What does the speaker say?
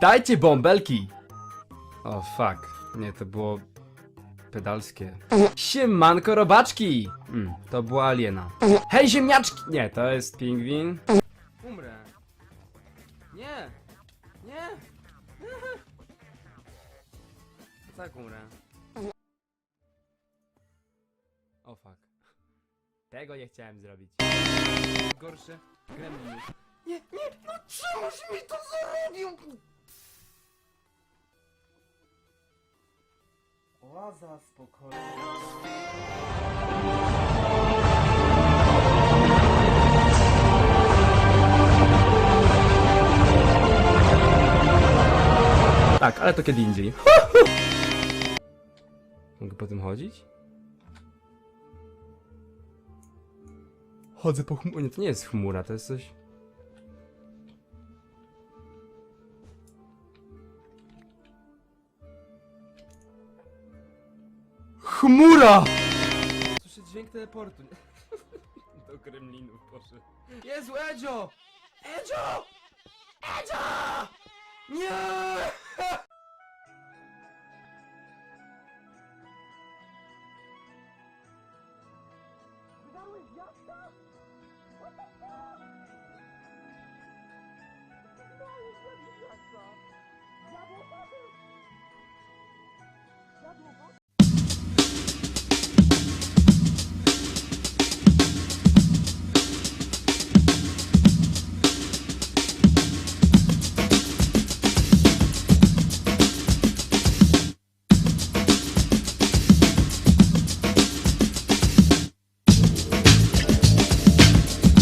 Dajcie bąbelki! O fuck. Nie, to było... Pedalskie. Siemanko robaczki! Mm, to była aliena. Hej ziemniaczki! Nie, to jest pingwin. Umrę. Nie! Nie! Tak umrę. O fuck. Tego nie chciałem zrobić. Gorsze gremliny. Nie, nie, no czemuś mi to zrobił? Oaza, spokojnie. Tak, ale to kiedy indziej. Mogę po tym chodzić? Chodzę po chmurze. Nie, to nie jest chmura, to jest coś... Chmura! Słyszę dźwięk teleportu. Do Kremlinu poszedł. Jezu, Edzio! Edzio! Edzio! Nie! Wydałeś? What the fuck?